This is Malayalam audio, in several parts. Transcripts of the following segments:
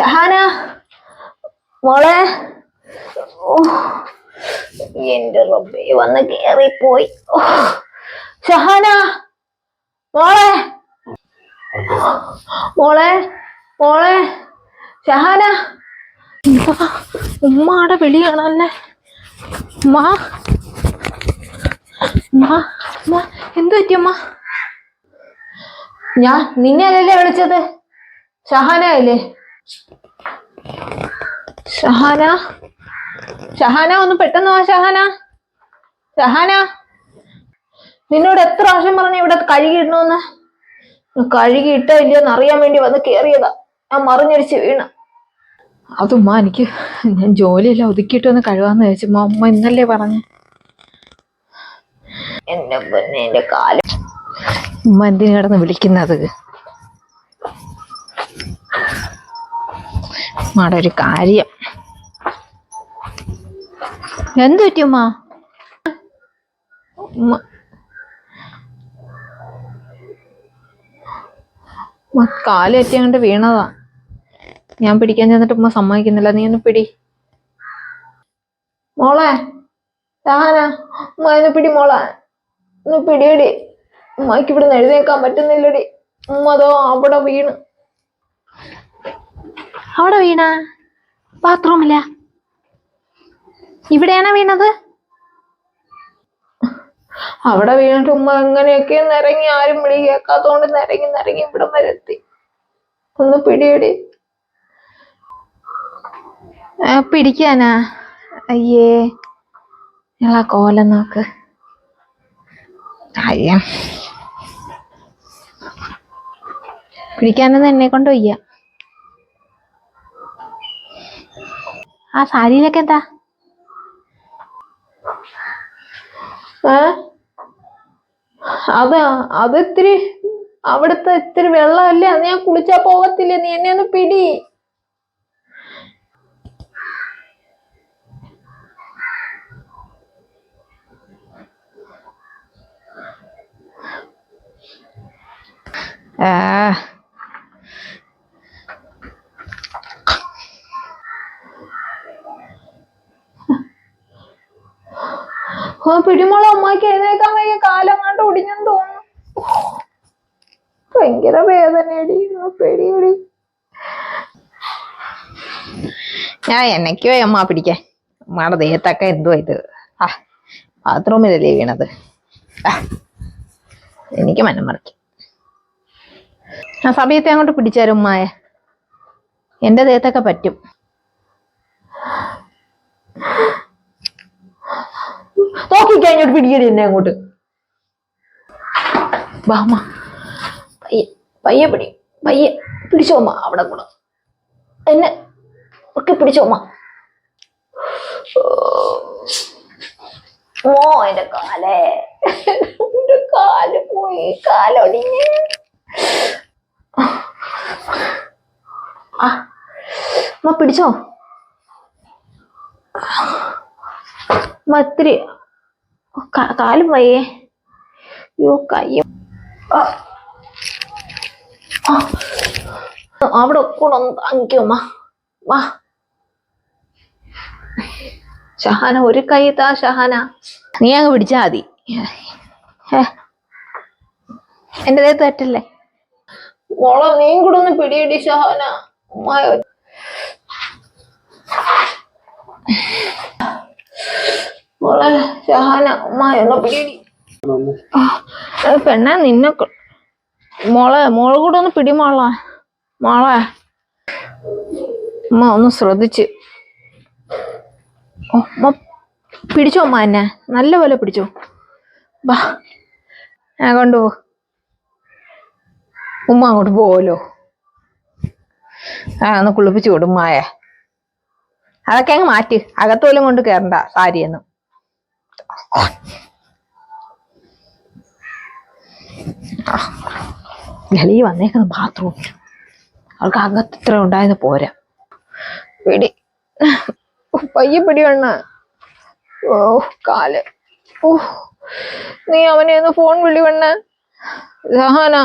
ഷഹാന മോളെ ഓ എന്റെ റബ്ബേ വന്ന് ഓ, ഷഹാന മോളെ മോളെ മോളെ ഷഹാന. ഉമ്മാടെ വിളിയാണല്ലേ ഉമ്മാ ഉമ്മ ഉമ്മ എന്തു പറ്റിയമ്മ ഞാൻ നിന്നെ അല്ലല്ലേ വിളിച്ചത്? ഷഹാന അല്ലേ ഷഹാന. ഷഹാന ഒന്ന് പെട്ടെന്ന് വാ ഷഹാന. ഷഹാന നിന്നോട് എത്ര പ്രാവശ്യം പറഞ്ഞ ഇവിടെ കഴുകിയിടണമെന്ന് കഴുകി ഇട്ടോ ഇല്ലയോന്ന് അറിയാൻ വേണ്ടി വന്ന് കേറിയതാ. ഞാൻ മറിഞ്ഞടിച്ച് വീണ. അതുമ്മ എനിക്ക് ഞാൻ ജോലിയെല്ലാം ഒതുക്കിയിട്ട് ഒന്ന് കഴുകാന്ന് ചോദിച്ചു അമ്മ ഇന്നല്ലേ പറഞ്ഞു? എന്നെ പൊന്നെ എന്റെ കാൽ. ഉമ്മ എന്തിനു കിടന്ന് വിളിക്കുന്നത്? ഉമ്മയുടെ ഒരു കാര്യം. എന്ത് പറ്റി ഉമ്മ? ഉമ്മ ഉമ്മ കാൽ തെറ്റിയങ്ങോട്ട് വീണതാ. ഞാൻ പിടിക്കാൻ ചെന്നിട്ട് ഉമ്മ സമ്മതിക്കുന്നില്ല. നീ ഒന്ന് പിടി. മോളെ ഷഹാന ഉമ്മ പിടി മോളെ. ഒന്ന് പിടിയടി. ഉമ്മക്ക് ഇവിടെ എഴുന്നേക്കാൻ പറ്റുന്നില്ലടി. ഉമ്മ അതോ അവിടെ വീണ്. അവിടെ വീണ? ബാത്റൂമില്ല ഇവിടെയാണോ വീണത്? അവിടെ വീണിട്ട് ഉമ്മ എങ്ങനെയൊക്കെ നിറങ്ങി ആരും വിളി കേൾക്കാത്തോണ്ട് നിറങ്ങി നിരങ്ങി ഇവിടെ വരെത്തി. ഒന്ന് പിടിയടി. പിടിക്കാനാ? അയ്യേ ഞങ്ങളാ കോല നോക്ക്. അയ്യ. പിടിക്കാനൊന്നും എന്നെ കൊണ്ട് വയ്യ. ആ സാരിയിലൊക്കെ എന്താ? അത് അത് ഇത്തിരി അവിടുത്തെ ഇത്തിരി വെള്ളമല്ലേ? അത് ഞാൻ കുളിച്ചാ പോകത്തില്ലേ? നീ എന്നെ ഒന്ന് പിടി. ആ, ആ പിടിമുള അമ്മയ്ക്ക് എഴുന്നേക്കാൻ വയ്യ. കാലം കണ്ട് ഒടിഞ്ഞെന്ന് തോന്നുന്നു. ഭയങ്കര വേദനയടി. പേടിയടി. ഞാൻ എന്നയ്ക്കോ അമ്മ പിടിക്കാൻ. അമ്മയുടെ ദേഹത്തൊക്കെ എന്തോ ഇത്? ആ ബാത്റൂമിലല്ലേ വീണത്. എനിക്ക് മനം മറിക്കും ആ സമയത്തെ അങ്ങോട്ട് പിടിച്ചാരും ഉമ്മായ എന്റെ ദേഹത്തൊക്കെ പറ്റും. നോക്കിക്കഴിഞ്ഞോട്ട് പിടിയടി എന്നെ അങ്ങോട്ട്. അമ്മ പയ്യെ പയ്യെ പിടി പയ്യെ പിടിച്ചോ അമ്മ അവിടെ കൂടെ. എന്നെ ഒക്കെ പിടിച്ചോ അമ്മ. ഓ എന്റെ കാലേ. എന്റെ കാൽ പോയി കാലൊടിഞ്ഞ്. ആ പിടിച്ചോ? കാ- കാലും വയ്യേ യോ കയ്യോ. അവിടെ കൂടെ ഒന്ന് വാ. ഷഹാന ഒരു കൈ താ ഷഹാന. നീ അങ്ങ് പിടിച്ചാ മതി. എന്റെ ദേഹത്ത് പറ്റല്ലേ? മോളെ നീ കൂടെ ഒന്ന് പിടിയടി ഷഹാന. ഉമ്മായ. മോളെ ഷഹാന ഏ, പെണ്ണെ നിന്നെ മോളെ മോളെ കൂടെ ഒന്ന് പിടി മോളെ. മോളെ. ഉമ്മ ഒന്ന് ശ്രദ്ധിച്ച്. ഓ, ഉമ്മ പിടിച്ചോ അമ്മ എന്നെ? നല്ല പോലെ പിടിച്ചോ. ബാ ഞാൻ കൊണ്ടുപോ. ഉമ്മ അങ്ങോട്ട് പോവല്ലോ. ആ ഒന്ന് കുളിപ്പിച്ചു വിടും മായ അതൊക്കെ അങ്ങ് മാറ്റി. അകത്തോലും കൊണ്ട് കയറണ്ട സാരിയൊന്നും. ലളി വന്നേക്കുന്ന ബാത്റൂം അവൾക്ക് അകത്ത് ഇത്ര ഉണ്ടായത് പോരാ. പിടി. പയ്യ പിടി വണ്ണ ഓ കാൽ. ഓ നീ അവനെ ഒന്ന് ഫോൺ വിളി വണ്ണ ജഹാന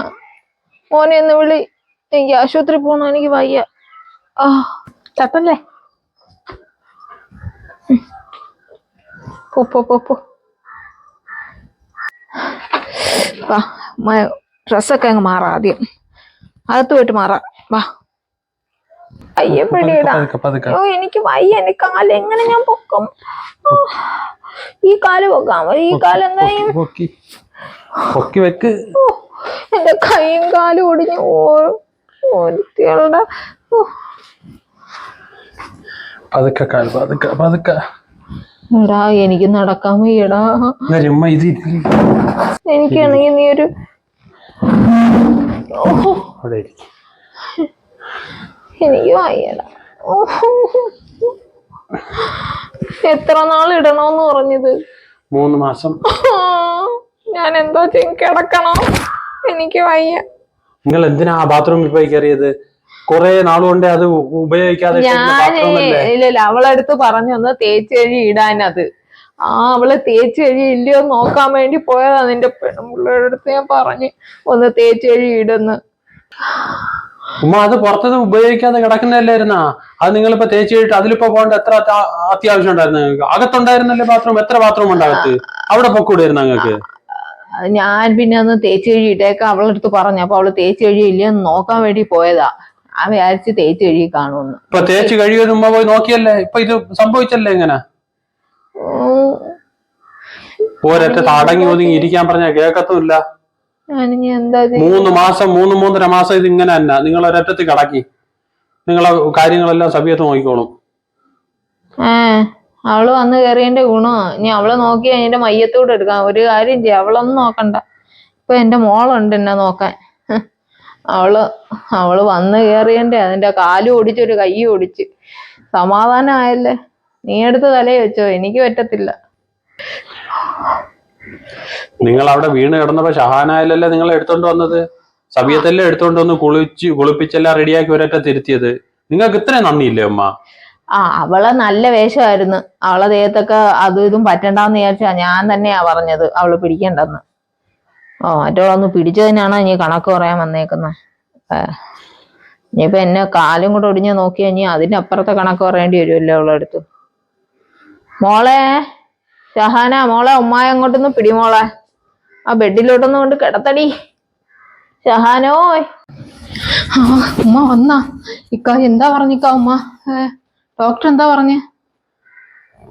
മോനെ ഒന്ന് വിളി. എനിക്ക് ആശുപത്രി പോകണം എനിക്ക് വയ്യ. ആ തട്ടല്ലേ. പോ പോ പോ പോ. വാ ഡ്രസ്സൊക്കെ അങ്ങ് മാറാം ആദ്യം. അകത്ത് പോയിട്ട് മാറാം. വാ. അയ്യ പിടിയിടാ. അയ്യോ എനിക്ക് വയ്യ എന്റെ കാൽ എങ്ങനെ ഞാൻ പൊക്കും? ഈ കാൽ പൊക്കാം ഈ കാൽ എന്താ പൊക്കി പൊക്കി. വെക്ക്. എന്റെ കൈയും കാലും ഒടിഞ്ഞു ഓ ഒരുത്തികളുടെ ഓ, പതുക്കെ കാൽ പതുക്കെ പതുക്കെ. എടാ എനിക്ക് നടക്കാൻ വയ്യടാ. എനിക്കാണെങ്കിൽ നീ ഒരു അവിടെ എനിക്ക് വയ്യട. എത്ര നാൾ ഇടണോന്ന് പറഞ്ഞത്? മൂന്ന് മാസം. ഞാൻ എന്തോ ചെയ്യും? കിടക്കണോ? എനിക്ക് വയ്യ. നിങ്ങൾ എന്തിനാ ബാത്റൂമിൽ പോയി കയറിയത്? കൊറേ നാളുകൊണ്ട് അത് ഉപയോഗിക്കാതെ ഞാൻ? ഇല്ലല്ല അവളടുത്ത് പറഞ്ഞു ഒന്ന് തേച്ച് കഴുകി ഇടാനത് ആ അവൾ തേച്ച് കഴുകി ഇല്ലയോ നോക്കാൻ വേണ്ടി പോയതാ. നിന്റെ പെൺപിള്ളേരുടെ അടുത്ത് ഞാൻ പറഞ്ഞു ഒന്ന് തേച്ച് കഴുകി ഇടുന്ന്. ഉമ്മ അത് പുറത്തത് ഉപയോഗിക്കാതെ കിടക്കുന്നതല്ലായിരുന്നാ? അത് നിങ്ങളിപ്പോ തേച്ച് കഴിഞ്ഞിട്ട് അതിലിപ്പോ പോകേണ്ട എത്ര അത്യാ- അത്യാവശ്യം ഉണ്ടായിരുന്നു നിങ്ങൾക്ക്? അകത്തുണ്ടായിരുന്നല്ലേ ബാത്റൂം? എത്ര ബാത്റൂം ഉണ്ട് അകത്ത്? അവിടെ പൊക്കൂടായിരുന്നു നിങ്ങൾക്ക്? ഞാൻ പിന്നെ ഒന്ന് തേച്ച് കഴി അവളുടെ അടുത്ത് പറഞ്ഞു. അപ്പൊ അവൾ തേച്ച് കഴി നോക്കാൻ വേണ്ടി പോയതാ. ആ വിചാരിച്ച് തേച്ച് കഴി കാണുമെന്ന്. ഇപ്പൊ തേച്ച് കഴുകിയത് ഉമ്മ പോയി നോക്കിയല്ലേ? ഇപ്പൊ ഇത് സംഭവിച്ചല്ലേ ഇങ്ങനെ? ഒരൊറ്റ തടങ്ങി ഒതുങ്ങി ഇരിക്കാൻ പറഞ്ഞാൽ കേൾക്കത്തുമില്ല മൂന്ന് മാസം മൂന്ന് മൂന്നര മാസം ഇത് ഇങ്ങനെ തന്നെ. നിങ്ങൾ ഒരൊറ്റത്ത് കടക്കി. നിങ്ങളെ കാര്യങ്ങളെല്ലാം സബിയത്ത് നോക്കിക്കോളും. അവൾ വന്ന് കയറിയതിന്റെ ഗുണോ ഇനി അവളെ നോക്കി അതിന്റെ മയ്യത്തൂടെ എടുക്കാം. ഒരു കാര്യം ചെയ്യാം. അവളൊന്നും നോക്കണ്ട. ഇപ്പൊ എന്റെ മോളുണ്ട് എന്നെ നോക്കാൻ. അവൾ അവൾ വന്ന് കയറിയണ്ടേ അതിന്റെ കാലും ഓടിച്ച് ഒരു കൈ ഓടിച്ച്. സമാധാനമായല്ലേ നീ എടുത്ത് തലയെ വെച്ചോ. എനിക്ക് പറ്റത്തില്ല. നിങ്ങൾ അവിടെ വീണ് കിടന്നപ്പോ ഷഹാനായാലല്ലേ നിങ്ങൾ എടുത്തോണ്ട് വന്നത്? സബിയത്തല്ലേ എടുത്തോണ്ട് വന്ന് കുളിച്ച് കുളിപ്പിച്ചെല്ലാം റെഡിയാക്കി ഒരൊറ്റ തിരുത്തിയത്. നിങ്ങൾക്ക് ഇത്രയും നന്ദിയില്ലേ അമ്മ? ആ അവളെ നല്ല വേഷമായിരുന്നു. അവളെ ദേഹത്തൊക്കെ അതും ഇതും പറ്റണ്ടെന്ന് വിചാരിച്ചാ ഞാൻ തന്നെയാ പറഞ്ഞത്. അവൾ പിടിക്കണ്ടെന്ന്. ഓ മറ്റോളൊന്ന് പിടിച്ചതിനാണോ ഇനി കണക്ക് പറയാൻ വന്നേക്കുന്നത് ഇനിയിപ്പൊ എന്നെ കാലും കൂടെ ഒടിഞ്ഞ് നോക്കിയാ ഇനി അതിന്റെ അപ്പുറത്തെ കണക്ക് പറയേണ്ടി വരുമല്ലോ അവളെടുത്ത് മോളെ ഷഹാന മോളെ ഉമ്മായ അങ്ങോട്ടൊന്ന് പിടി മോളെ. ആ ബെഡിലോട്ടൊന്നും കൊണ്ട് കിടത്തടി. ഷഹാനോ. ആ ഉമ്മ വന്നാ. ഇക്ക എന്താ പറഞ്ഞിക്ക ഉമ്മ? ഡോക്ടർ എന്താ പറഞ്ഞേ?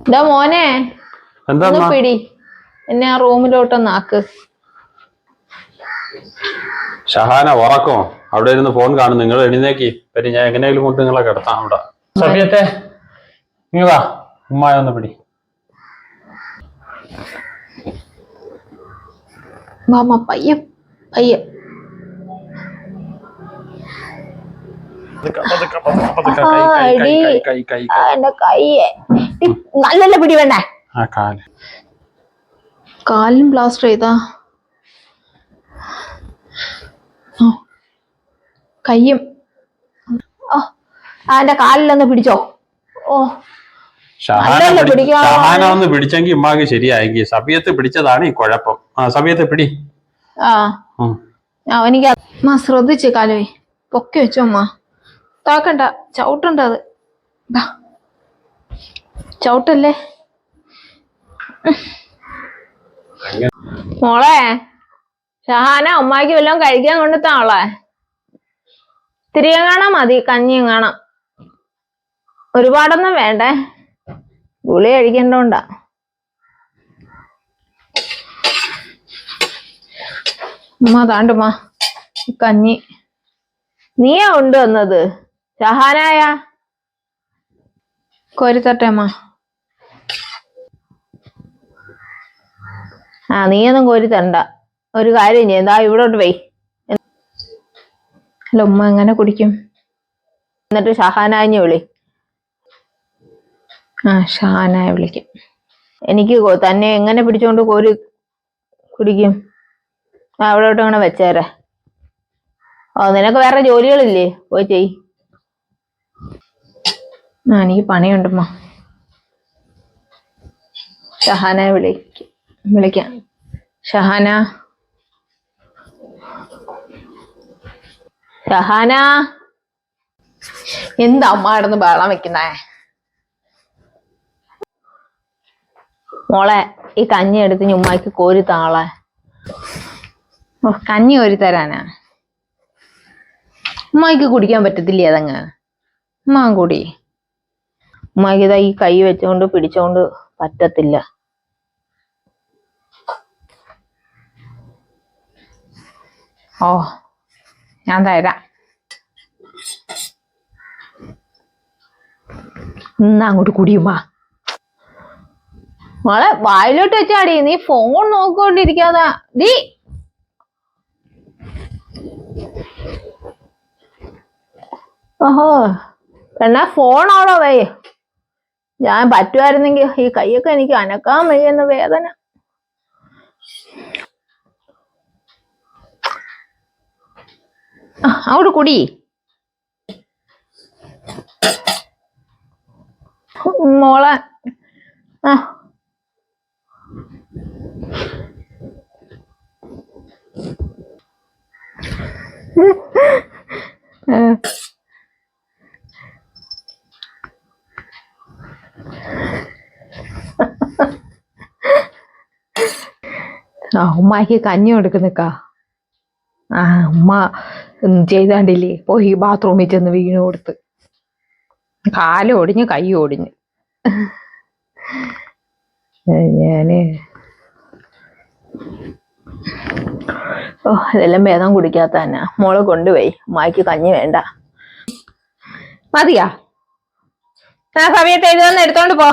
എന്താ മോനെ എന്താ പിടി. എന്നെ ആ റൂമിലോട്ടൊന്ന് ആക്ക്. ഷഹാന ഉറക്കോ? അവിടെ ഇരുന്ന് ഫോൺ കാണും. നിങ്ങൾ എഴുന്നേക്കി. പിന്നെ ഞാൻ എങ്ങനെയെങ്കിലും കൊണ്ട് നിങ്ങളെ കിടത്താം അവിടെ. സമയത്തെ നീ വാ. ഉമ്മായ ഒന്ന് പിടി. മാമ പയ്യെ പയ്യെ നല്ല പിടി വേണ്ടേ കാൽ കാലിനും പ്ലാസ്റ്റർ ചെയ്താ കയ്യും ആ എന്റെ കാലിലൊന്ന് പിടിച്ചോ ഓ ഷഹാന ഒന്ന് പിടിച്ചെങ്കിൽ ഉമ്മാക്ക് ശരിയായെങ്കിൽ സബിയത്ത് പിടിച്ചതാണ് ഈ കുഴപ്പം. ആ സബിയത്ത് പിടി. ആ. എനിക്ക് അമ്മ ശ്രദ്ധിച്ച് കാലേ പൊക്കി വെച്ചോ അമ്മ താക്കണ്ട. ചവിട്ടണ്ട അത്. ചവിട്ടല്ലേ? മോളെ ഷഹാന ഉമ്മാക്ക് വല്ലതും കഴിക്കാൻ കൊണ്ടുത്താളെ തിരികെ കാണാൻ മതി കഞ്ഞിയും കാണാം. ഒരുപാടൊന്നും വേണ്ടേ? ഗുളി കഴിക്കണ്ടോണ്ടാ ഉമ്മ താണ്ടുമാ കഞ്ഞി. നീയാ കൊണ്ടുവന്നത് ഷഹാനായ കോരിത്തട്ടെ അമ്മ ആ നീയൊന്നും കോരി ഒരു കാര്യം ചെയ്യും ദാ ഇവിടോട്ട് പോയി അല്ല ഉമ്മ എങ്ങനെ കുടിക്കും? എന്നിട്ട് ഷഹാനായി വിളി. ഷാനായ വിളിക്കും. എനിക്ക് തന്നെ എങ്ങനെ പിടിച്ചോണ്ട് കോരി കുടിക്കും? ആ അവിടോട്ട് അങ്ങനെ വെച്ചേരെ. ഓ നിനക്ക് വേറെ ജോലികളില്ലേ? പോയി ചെയ്. ആ എനിക്ക് പണിയുണ്ടമ്മ. ഷഹാന വിളിക്ക വിളിക്കാം. ഷഹാന. ഷഹാന. എന്താ അമ്മ കിടന്ന് ബഹളം വെക്കുന്നേ? മോളെ ഈ കഞ്ഞി എടുത്ത് ഉമ്മാക്ക് കോരി താളെ. കഞ്ഞി കോരി തരാനാ? ഉമ്മാക്ക് കുടിക്കാൻ പറ്റത്തില്ലേ അതങ്ങ്? ഉമ്മാ കൂടി. ഉമ്മാക്ക് ഇതാ ഈ കൈ വെച്ചുകൊണ്ട് പിടിച്ചോണ്ട് പറ്റത്തില്ല. ഓ ഞാൻ തരാം. ഇന്നങ്ങോട്ട് കുടിയുമ്മാ മോളെ വായിലോട്ട് വെച്ചാടി നീ ഫോൺ നോക്കിക്കൊണ്ടിരിക്കാതെ. ഡീ. ഓഹോ എന്നാ അവിടെ വൈ. ഞാൻ പറ്റുമായിരുന്നെങ്കിൽ ഈ കൈയൊക്കെ എനിക്ക് അനക്കാൻ വയ്യെന്ന് വേദന. അവിടെ കുടി. മോളെ. ആ. ആ ഉമ്മാക്ക് കഞ്ഞി കൊടുക്കുന്നിക്കാ. ആ ഉമ്മ ചെയ്താണ്ടില്ലേ പോയി ബാത്റൂമിൽ ചെന്ന് വീണ് കൊടുത്ത്. കാൽ ഒടിഞ്ഞ് കൈ ഒടിഞ്ഞ്. ഏ, ഞാൻ ഓ ഇതെല്ലാം ഭേദം കുടിക്കാത്ത തന്നെ. മോൾ കൊണ്ടുപോയി. മായ്ക്ക് കഞ്ഞി വേണ്ട. മതിയാ? ആ സമയത്ത് എഴുതുന്ന എടുത്തോണ്ട് പോ.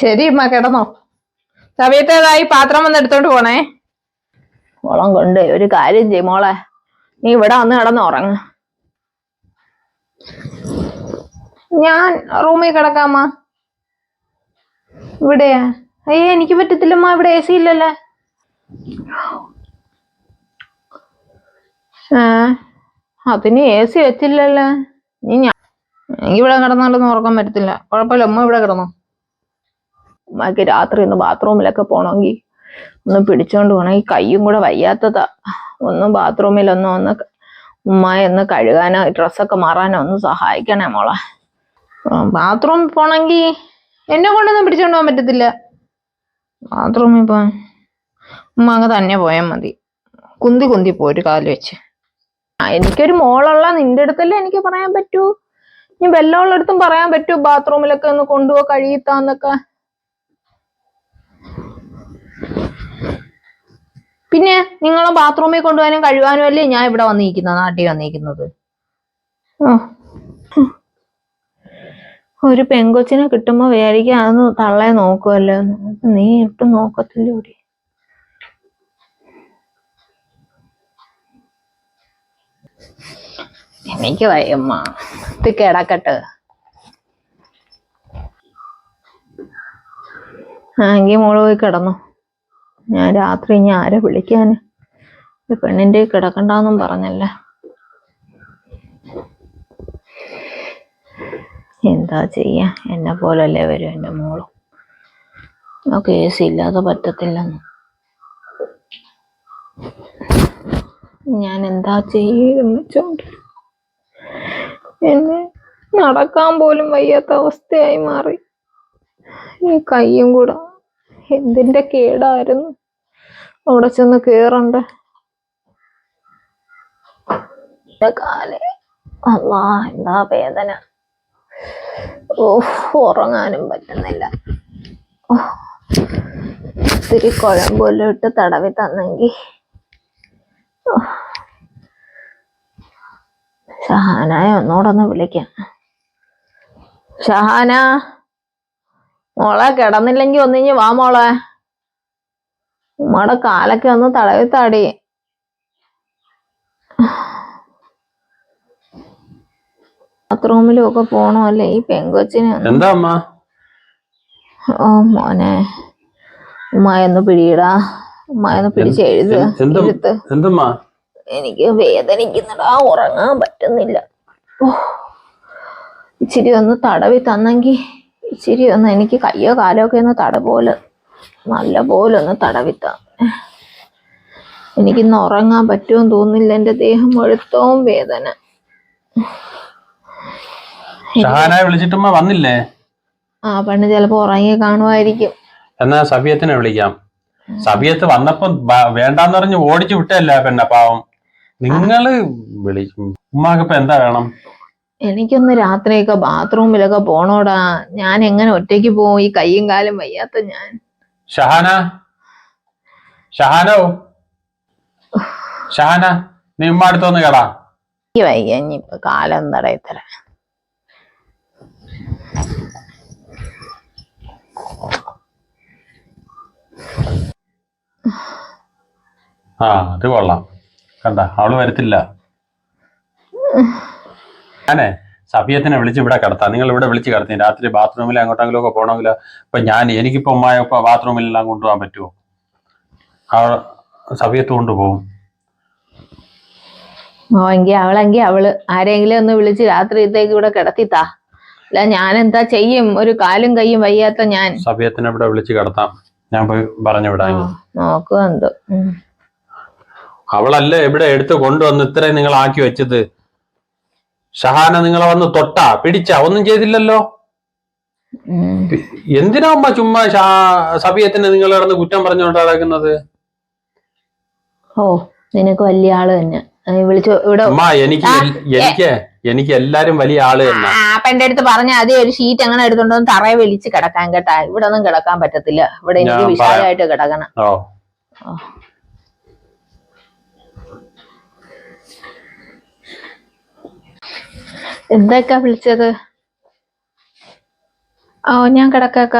ശരി ഉമ്മ കിടന്നോ. സമയത്തേതായി പാത്രം വന്ന് എടുത്തോണ്ട് പോണേ. മോളം കൊണ്ട് ഒരു കാര്യം ചെയ്യും മോളെ. നീ ഇവിടെ വന്ന് കിടന്ന് ഉറങ്ങ. ഞാൻ റൂമിൽ കിടക്കാമ്മ ഇവിടെയാ? അയ്യേ എനിക്ക് പറ്റത്തില്ലമ്മ ഇവിടെ എ സി ഇല്ലല്ലേ. ആ അതിന് എ സി വെച്ചില്ലല്ലേ. നീ ഞാൻ ഇവിടെ കിടന്നാലൊന്നും ഉറക്കാൻ പറ്റത്തില്ല കുഴപ്പമില്ല ഉമ്മ ഇവിടെ കിടന്നോ. ഉമ്മക്ക് രാത്രി ഒന്ന് ബാത്റൂമിലൊക്കെ പോണമെങ്കിൽ ഒന്ന് പിടിച്ചോണ്ട് പോകണം ഈ കയ്യും കൂടെ വയ്യാത്തതാ. ഒന്ന് ബാത്റൂമിലൊന്നും ഒന്ന് ഉമ്മയെ ഒന്ന് കഴുകാനോ ഡ്രസ്സൊക്കെ മാറാനോ ഒന്ന് സഹായിക്കണേ മോളെ. ബാത്റൂമിൽ പോണെങ്കിൽ എന്നെ കൊണ്ടൊന്നും പിടിച്ചോണ്ട് പോകാൻ പറ്റത്തില്ല. ബാത്റൂമിൽ പോവാൻ. ഉമ്മ അങ്ങ് തന്നെ പോയാൽ മതി. കുന്തി കുന്തി പോ ഒരു കാൽ വെച്ച്. എനിക്കൊരു മോളുള്ള നിന്റെ അടുത്തല്ലേ എനിക്ക് പറയാൻ പറ്റൂ? ഇനി വെല്ലമുള്ളടത്തും പറയാൻ പറ്റൂ ബാത്റൂമിലൊക്കെ ഒന്ന് കൊണ്ടുപോ കഴിയത്താന്നൊക്കെ? പിന്നെ നിങ്ങളെ ബാത്റൂമിൽ കൊണ്ടുപോകാനും കഴിവാനും അല്ലേ ഞാൻ ഇവിടെ വന്നിരിക്കുന്നത് നാട്ടിൽ വന്നിരിക്കുന്നത്? ഓ ഒരു പെങ്കൊച്ചിനെ കിട്ടുമ്പോ വിചാരിക്കും അതൊന്ന് തള്ളെ നോക്കുമല്ലോ നീ ഇട്ടും നോക്കത്തില്ല ഇവിടെ. എനിക്ക് വയ്യമ്മ. ഇത് കിടക്കട്ടെ. ആങ്കി മോൾ പോയി കിടന്നു. ഞാൻ രാത്രി ഇനി ആരെ വിളിക്കാന്? പെണ്ണിന്റെ കിടക്കണ്ടെന്നും പറഞ്ഞല്ലേ. എന്താ ചെയ്യാ? എന്നെ പോലല്ലേ വരും എന്റെ മോളും. ആ കേസ് ഇല്ലാതെ പറ്റത്തില്ലെന്ന്. ഞാൻ എന്താ ചെയ്യുമെന്ന് വെച്ചോണ്ട്. എന്നെ നടക്കാൻ പോലും വയ്യാത്ത അവസ്ഥയായി മാറി. ഈ കയ്യും കൂടെ എന്തിന്റെ കേടായിരുന്നു? അവിടെ ചെന്ന് കയറണ്ട എന്താ വേദന. ഉറങ്ങാനും പറ്റുന്നില്ല. ഓ, ഇത്തിരി കുഴമ്പെല്ലാം ഇട്ട് തടവി തന്നെങ്കിൽ ഷഹാനായ ഒന്നോടൊന്ന് ഒന്ന് വിളിക്കാം. ഷഹാന മോളെ കിടന്നില്ലെങ്കി ഒന്നിഞ്ഞ് വാ മോളെ. ഉമ്മയുടെ കാലൊക്കെ ഒന്ന് തടവി താടി. ബാത്റൂമിലും ഒക്കെ അല്ലേ ഈ പെങ്കൊച്ചിനെ എന്താ അമ്മ ഓ മോനെ. ഉമ്മായൊന്ന് പിടിയിടാ. ഉമ്മായൊന്ന് പിടിച്ച് എഴുതുക എഴുത്ത്. എനിക്ക് വേദനിക്കുന്നുടാ ഉറങ്ങാൻ പറ്റുന്നില്ല. ഇച്ചിരി ഒന്ന് തടവി തന്നെങ്കിൽ ഇച്ചിരി ഒന്ന് എനിക്ക് കയ്യോ കാലോ ഒക്കെ ഒന്ന് തട പോലെ നല്ല പോലെ ഒന്ന് തടവി താ എനിക്കിന്ന് ഉറങ്ങാൻ പറ്റുമെന്ന് തോന്നുന്നില്ല. എന്റെ ദേഹം മുഴുത്തവും വേദന. ഷഹാനെ വിളിച്ചിട്ടുമ്മ വന്നില്ലേ? ആ പെണ്ണ് ചിലപ്പോ ഉറങ്ങി കാണുമായിരിക്കും. എന്നാ സബിയത്തിനെ വിളിക്കാം. സബിയത്ത് വന്നപ്പോ വേണ്ടാന്ന് പറഞ്ഞ് ഓടിച്ചു വിട്ടല്ലേ പെണ്ണ പാവം. നിങ്ങൾ വിളിക്കും ഉമ്മാക്കിപ്പോ എന്താ വേണം? എനിക്കൊന്ന് രാത്രിയൊക്കെ ബാത്റൂമിലൊക്കെ പോണോടാ. ഞാൻ എങ്ങനെ ഒറ്റയ്ക്ക് പോവും? ഈ കയ്യും കാലും വയ്യാത്ത ഞാൻ. ഷഹാന? ഷഹാനോ? ഷഹാന നീ ഉമ്മ അടുത്തൊന്ന് കേടാ. വയ്യ ഇനിയിപ്പൊ കാലം തടയത്തര. ആ അത് കൊള്ളാം. കണ്ട അവൾ വരത്തില്ല. ഞാനേ സഫിയത്തിനെ വിളിച്ച് ഇവിടെ കിടത്താം. നിങ്ങൾ ഇവിടെ വിളിച്ച് കിടത്തി രാത്രി ബാത്റൂമിൽ അങ്ങോട്ടെങ്കിലും ഒക്കെ പോകണമെങ്കിൽ ഇപ്പൊ ഞാൻ എനിക്കിപ്പോ ഉമ്മായ ഇപ്പൊ ബാത്റൂമിലെല്ലാം കൊണ്ടുപോകാൻ പറ്റുമോ? അവൾ സഫിയത്ത് കൊണ്ടുപോകും. ഓ എങ്കി അവളെങ്കി അവൾ. ആരെങ്കിലും ഒന്ന് വിളിച്ച് രാത്രിയത്തേക്ക് ഇവിടെ കിടത്തിത്താ. അല്ല ഞാൻ എന്താ ചെയ്യും? ഒരു കാലും കയ്യും വയ്യാത്ത ഞാൻ. സഫിയത്തിനെ ഇവിടെ വിളിച്ച് കിടത്താം. ഞാൻ പോയി പറഞ്ഞു വിടാം. നോക്കുക എന്തോ. അവളല്ലേ എവിടെ എടുത്ത് കൊണ്ടുവന്ന് ഇത്രയും നിങ്ങൾ ആക്കി വെച്ചത്? ഷഹാന നിങ്ങളെ വന്ന് തൊട്ടാ പിടിച്ച ഒന്നും ചെയ്തില്ലല്ലോ. എന്തിനാ അമ്മ ചുമ്മാ സഫിയത്തിന് നിങ്ങൾ കിടന്ന് കുറ്റം പറഞ്ഞുകൊണ്ട് നടക്കുന്നത്? ഓ നിനക്ക് വലിയ ആൾ തന്നെ. വിളിച്ചു ഇവിടെ എനിക്ക് എനിക്ക് എനിക്ക് എല്ലാരും വലിയ ആൾ തന്നെ. ആ, അപ്പൊ എന്റെ അടുത്ത് പറഞ്ഞ അതേ ഒരു ഷീറ്റ് അങ്ങനെ എടുത്തോണ്ട് തറയെ വിളിച്ച് കിടക്കാൻ കേട്ടാ. ഇവിടെ ഒന്നും കിടക്കാൻ പറ്റത്തില്ല. ഇവിടെ എനിക്ക്. വിശാലമായിട്ട് കിടക്കണം. ഓ. എന്തൊക്കെ വിളിച്ചത്? ഓ ഞാൻ കിടക്കാക്ക.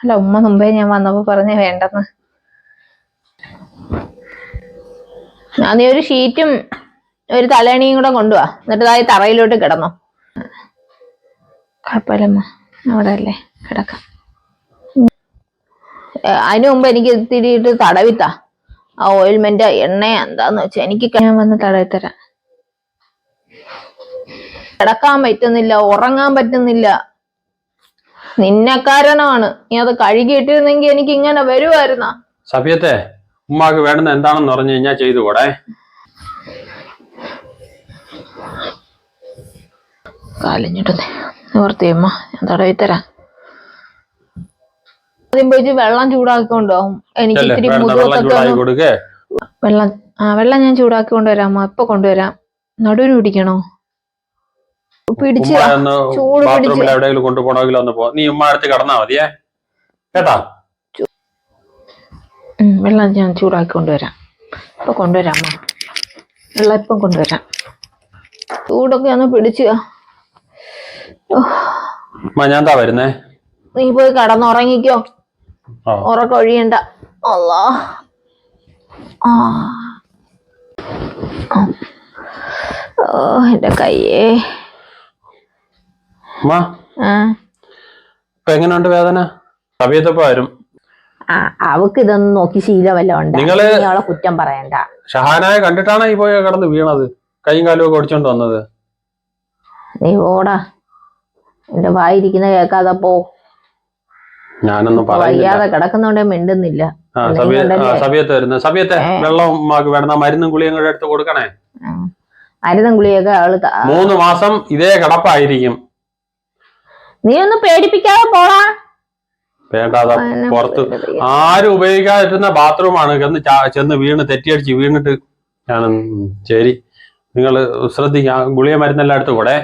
അല്ല ഉമ്മ മുമ്പേ ഞാൻ വന്നപ്പോ പറഞ്ഞ വേണ്ടെന്ന്. ഞാൻ നീ ഒരു ഷീറ്റും ഒരു തലേണിയും കൂടെ കൊണ്ടുവാ. എന്നിട്ട് ഇതായി തറയിലോട്ട് കിടന്നോ. കുഴപ്പമില്ലമ്മ അവിടെ അല്ലേ? കിടക്ക. അതിനു മുമ്പ് എനിക്ക് തിരിയിട്ട് തടവിത്താ. ആ ഓയിൽമെന്റ് എണ്ണ എന്താന്ന് വെച്ചാ എനിക്ക് ഞാൻ വന്ന് തടവിത്തരാം. കിടക്കാൻ പറ്റുന്നില്ല ഉറങ്ങാൻ പറ്റുന്നില്ല. നിന്നെ കാരണമാണ്. നീ അത് കഴുകിയിട്ടിരുന്നെങ്കിൽ എനിക്ക് ഇങ്ങനെ വരുമായിരുന്ന സഭ്യത്തെ ഉമ്മാക്ക് വേണ്ടുന്ന എന്താണെന്ന് പറഞ്ഞു കഴിഞ്ഞാൽ ചെയ്തു കൂടെ കാലിഞ്ഞിട്ടുന്നേ. നിവർത്തിയമ്മ ഞാൻ തടവി തരാം. ആദ്യം പോയിട്ട് വെള്ളം ചൂടാക്കിക്കൊണ്ടുപോകും എനിക്ക് ഇത്തിരി വെള്ളം മുതുകൊക്കെ ആ വെള്ളം ഞാൻ ചൂടാക്കി കൊണ്ടുവരാമോ ഇപ്പൊ കൊണ്ടുവരാം. നടുവിന് പിടിക്കണോ? പിടിച്ച് ചൂട് ബാത്റൂമിൽ പിടിച്ച് എവിടെയെങ്കിലും കൊണ്ടുപോകണമെങ്കിൽ ഒന്ന് പോ. നീ ഉമ്മ അടുത്ത് കടന്നാ മതിയേ. കേട്ടാ? വെള്ളം ഞാൻ ചൂടാക്കി കൊണ്ടുവരാം. ഇപ്പൊ കൊണ്ടുവരാം അമ്മ. വെള്ളം ഇപ്പം കൊണ്ടുവരാം. ചൂടൊക്കെ ഒന്ന് പിടിച്ച് ഞാൻ എന്താ വരുന്നേ? നീ പോയി കടന്നുറങ്ങിക്കോ. ഉറക്കം ഒഴിയണ്ട. അല്ലാ ആ. എന്റെ കയ്യേ. ഉമ്മ ആ. ഇപ്പൊ എങ്ങനെയുണ്ട് വേദന? സഫിയത്തപ്പോ വരും ആ അവക്ക് ഇതൊന്നും നോക്കി ശീലമല്ല ഉണ്ട്. നിങ്ങൾ അവളെ കുറ്റം പറയണ്ട. ഷഹാനായ കണ്ടിട്ടാണ് ഈ പോയി കടന്ന് വീണത്? കൈയും കാലും ഒക്കെ ഓടിച്ചോണ്ട് വന്നത്? നീ ഓടാ. എന്റെ വായിരിക്കുന്ന കേൾക്കാതെ പോ. ഞാനൊന്നും വയ്യാതെ കിടക്കുന്നോണ്ടേ മിണ്ടുന്നില്ല. ഉണ്ടല്ലേ? സബിയത്ത് വരുന്നത് വെള്ളം ഉമ്മാക്ക് മരുന്നും ഗുളിയും കൂടെ എടുത്ത് കൊടുക്കണേ. മരുന്നും ഗുളിയൊക്കെ അവൾ മൂന്ന് മാസം ഇതേ കിടപ്പായിരിക്കും. നീ ഒന്ന് പേടിപ്പിക്കാതെ പോടാ. വേണ്ടാതെ എന്നെ പുറത്ത്. ആരും ഉപയോഗിക്കാതിരുന്ന ബാത്റൂമാണ് ചെന്ന് ചെന്ന് വീണ് തെറ്റിയടിച്ച് വീണിട്ട് ഞാൻ ശരി. നിങ്ങൾ ശ്രദ്ധിക്കാം ഗുളിയ മരുന്നെല്ലാം എടുത്ത് കൂടെ